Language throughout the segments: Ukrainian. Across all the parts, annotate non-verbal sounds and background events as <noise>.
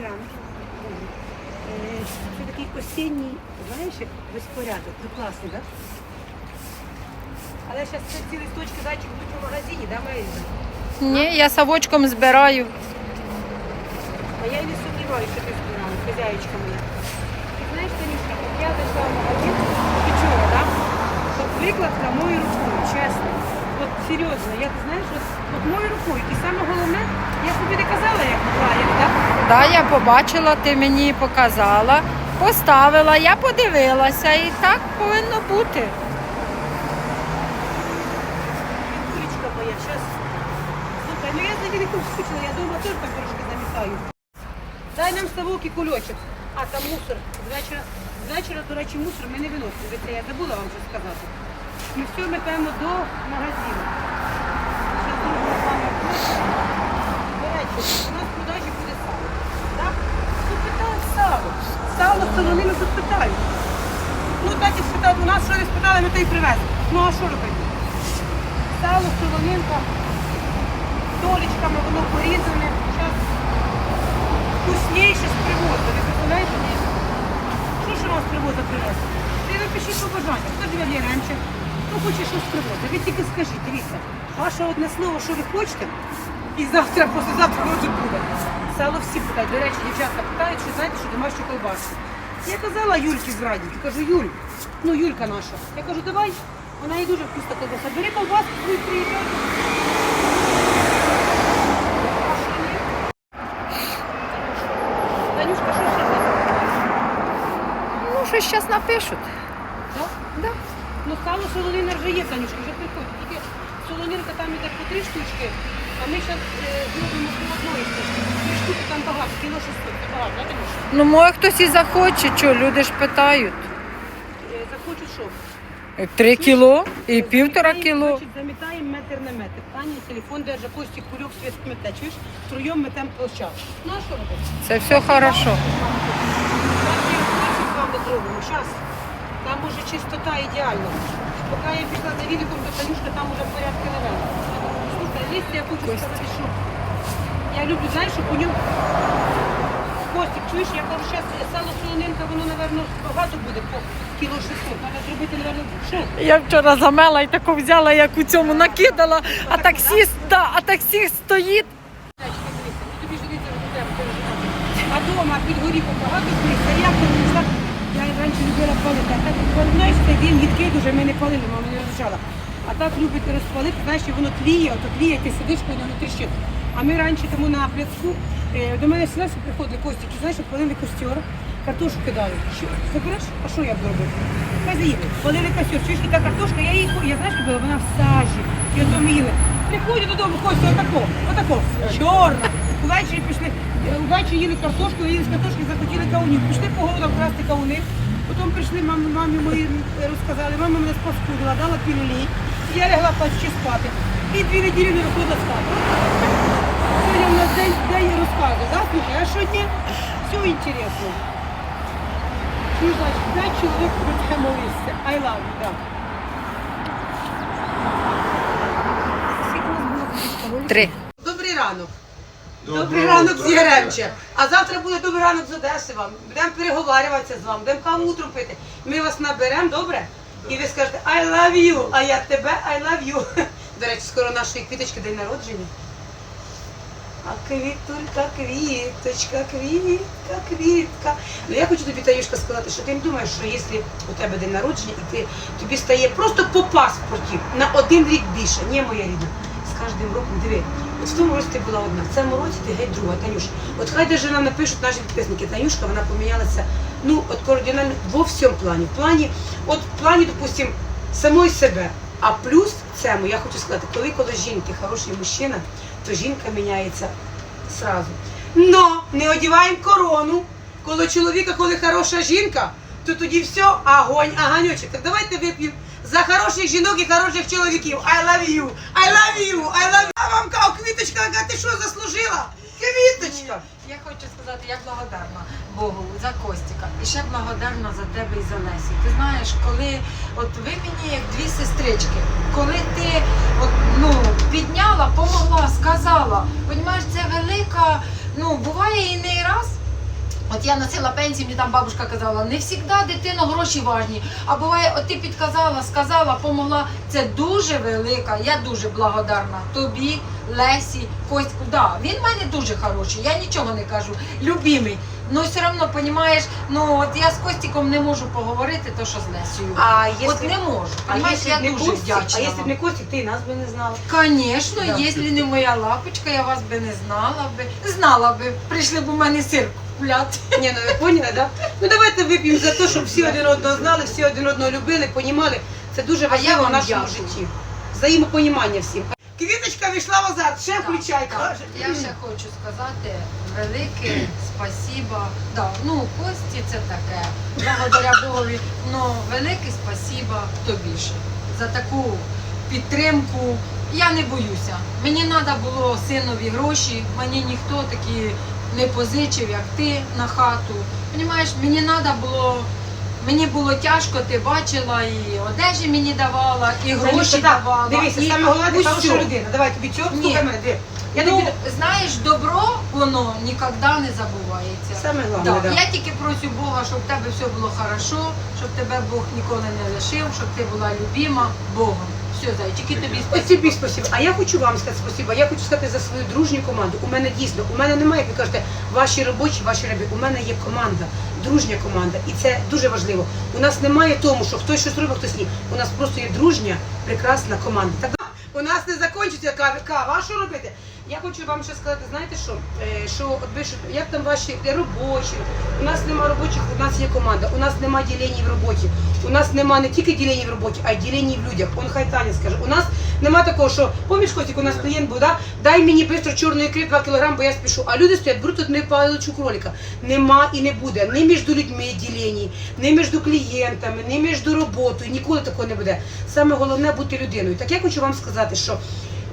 ранок. Е, Це такий осінній, знаєш, як безпорядок. Ну класний, так? Але зараз це ці листочки зайчик будуть у магазині, да, Марина? Ні, я савочком збираю. А я і не сумніваюся, що ти збирала, хазяєчка моя. Ти знаєш, Танюшка, я зайшла в магазин вчора, да? От викладка моєю рукою, чесно. От серйозно, я знаєш, от, от моєю рукою. І саме головне, я тобі не казала, як правильно, так? Да, я побачила, ти мені показала, поставила, я подивилася і так повинно бути. Курочка моя, зараз. Слухай, ну я за не скучила, я дома теж так трошки замітаю. Дай нам ставок і кульочок. А, там мусор. З вечора, з вечора, до речі, мусор ми не виносимо. Ви Це я забула вам щось сказати. Ми все метаємо до магазину. У нас продажі буде сало. Так? Тут питають. Ну, так і спитали, у нас що не спитали, ми то й привезли. Ну а що робити? Сало, солонинка, долечками, воно порізане. Зараз вкусніше з привозу. Ви ні? Що ж у вас з привозу привезли? Ти напишіть побажання. Хто живе в Яремче? Хто хоче щось з? Ви тільки скажіть, дивіться, ваше одне слово, що ви хочете, і завтра, послезавтра воно буде. Сало всі питають. До речі, дівчатка питають, що знаєте, що домашню колбаску. Я казала Юльці з радіки, кажу, Юль, ну Юлька наша. Я кажу, давай, вона їй дуже вкусна колбаса. Бери колбаску, свою приїжджай. Танюшка, що ще? Ну, щось зараз напишуть. Ну, сало солонина вже є, Танюшка, вже приходить. Тільки солонинка там іде по три штучки, а ми зараз зробимо по одної штучки. Три штуки там багато, кіло 600, це багато, да, Танюша? Ну, може хтось і захоче, що люди ж питають. Е, Захочуть що? Три кіло і півтора Замітаємо, кіло. значить, Замітаємо метр на метр. Таня телефон держа, Костік кульок, світ мете. Чуєш? Втроєм метем площадку. Ну, а що робити? Це все хорошо. Зараз. Там уже чистота ідеальна. Поки я пішла за віником, то Танюшка там уже порядки левел. Слухай, листя я хочу сказати, що я люблю, знаєш, щоб у ньому Костик, чуєш, я кажу, зараз сало солонинка, воно, напевно, багато буде по кіло 600. Треба зробити, напевно, що? Я вчора замела і тако взяла, як у цьому накидала, а таксіст, да, а таксіст стоїть. Ну тобі ж дивіться, знаєш. А дома під горіхом багато місця. Я прийшла, я раніше любила палити, а так знаєш, цей він їдкий дуже, ми не палили, мама не розжала. А так любить розпалити, знаєш, воно тліє, ото тліє, ти сидиш, коли воно тріщить. А ми раніше тому на пляцку, е, до мене сюди приходили кості, знаєш, палили костер, картошку кидали. Що, забереш? А що я буду робити? Хай. Палили костер, чуєш, та картошка, я її, я знаєш, робила, вона в сажі, і ото ми їли. Приходять додому, Костя, отако, отако, чорна. Увечері пішли, е, увечері їли картошку, їли з картошки, захотіли каунів. Пішли по городам красти кауни. Прийшли, мамі, мамі мої розказали, мама мене спаскудила, дала пілюлі. Я лягла плачучи спати. І дві неділі не виходила спати. Сьогодні у нас день, день розказу, да, слухай, а? Все інтересно. Ну, значить, п'ять чоловік про тебе молився. I love you, да. Три. Добрий ранок. Добрий ранок з Яремча. А завтра буде добрий ранок з Одеси вам. Будемо переговарюватися з вами, будемо каву утром пити. Ми вас наберемо, добре? І ви скажете I love you, а я тебе I love you. <laughs> До речі, скоро нашої квіточки день народження. А квітулька, квіточка, квітка, квітка. Ну я хочу тобі, Таюшка, сказати, що ти не думаєш, що якщо у тебе день народження і ти, тобі стає просто по паспорті на один рік більше. Ні, моя рідна. З кожним роком диви. От в тому році ти була одна, в цьому році ти геть друга, Танюш. От хай даже нам напишуть наші підписники, Танюшка, вона помінялася, ну, от кардинально во всьому плані. В плані, от в плані, допустим, самої себе. А плюс цьому, я хочу сказати, коли коли жінки хороший мужчина, то жінка міняється сразу. Но не одіваємо корону. Коли чоловіка, коли хороша жінка, то тоді все, огонь, аганьочок. Так давайте вип'ємо за хороших жінок і хороших чоловіків. I love you, I love you, I love you. А вам Квіточка. Я хочу сказати, я благодарна Богу за Костіка. І ще благодарна за тебе і за Лесі. Ти знаєш, коли от ви мені як дві сестрички, коли ти от, ну, підняла, помогла, сказала, розумієш, це велика, ну буває і не раз. От я носила пенсію, мені там бабушка казала, не завжди дитино гроші важні. А буває, от ти підказала, сказала, помогла. Це дуже велика. Я дуже благодарна тобі, Лесі, Костьку. Да, він в мене дуже хороший. Я нічого не кажу. Любимий. Ну все одно, розумієш, ну от я з Костіком не можу поговорити, то що з Лесею. А От не можу. а якщо я не дуже Костік, вдячна. а якщо б не Костік, ти нас би не знала. Конечно, Да. якщо не моя лапочка, я вас би не знала би. Знала би, прийшли б у мене сир купляти. Ні, ну ви поняли, да? Ну давайте вип'ємо за те, щоб всі один одного знали, всі один одного любили, понімали. Це дуже я важливо в вам нашому дякую. житті. Взаємопонімання всім. Квіточка вийшла в азарт, ще включай, Так, каже. Я ще хочу сказати велике <clears throat> спасіба. Да, ну, Кості це таке, благодаря Богові. Ну, велике спасіба тобі ще за таку підтримку. Я не боюся. Мені треба було синові гроші, мені ніхто такі не позичив, як ти на хату. Понімаєш, мені треба було. Мені було тяжко, ти бачила, і одежі мені давала, і гроші давала. Дивися, і саме головне, ти хороша людина. Давай тобі цього, слухай мене, диви. Я ну, тобі... знаєш, добро, воно ніколи не забувається. Саме головне, Да. да. Я тільки просю Бога, щоб в тебе все було хорошо, щоб тебе Бог ніколи не лишив, щоб ти була любима Богом. Все, зайчики, тобі спасибо. тобі спасибо. А я хочу вам сказати спасибо. Я хочу сказати за свою дружню команду. У мене дійсно, у мене немає, як ви кажете, ваші робочі, ваші робі. У мене є команда, дружня команда. І це дуже важливо. У нас немає тому, що хтось щось робить, хтось ні. У нас просто є дружня, прекрасна команда. Так у нас не закінчиться кава. кава. А що робити? Я хочу вам ще сказати, знаєте що? Е, Що от ви що, як там ваші робочі? У нас нема робочих, у нас є команда. У нас нема ділень в роботі. У нас нема не тільки ділень в роботі, а й ділень в людях. Он хай Таня скаже. У нас нема такого, що поміж Костік, у нас клієнт був, да? дай мені швидко чорної ікри 2 кг, бо я спішу. А люди стоять, беруть тут не паличу кролика. Нема і не буде. Ні між людьми ділені, ні між клієнтами, ні між роботою. Ніколи такого не буде. Саме головне бути людиною. Так я хочу вам сказати, що.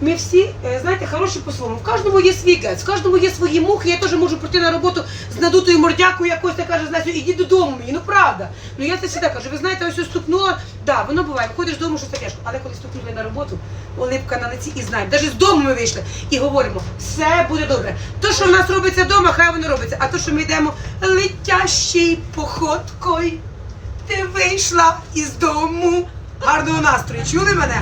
Ми всі, е, знаєте, хороші по-своєму. В кожному є свій гець, в кожному є свої мухи. Я теж можу прийти на роботу з надутою мордякою якось та каже, Настю, іди додому мені. Ну правда. Ну я це завжди кажу. Ви знаєте, ось стукнула. Да, воно буває. Виходиш додому, що таке. Але коли стукнули на роботу, оливка на лиці і знаємо. Навіть з дому ми вийшли і говоримо, все буде добре. То, що в нас робиться вдома, хай воно робиться. А то, що ми йдемо летящий походкою, ти вийшла із дому. Гарного настрою. Чули мене?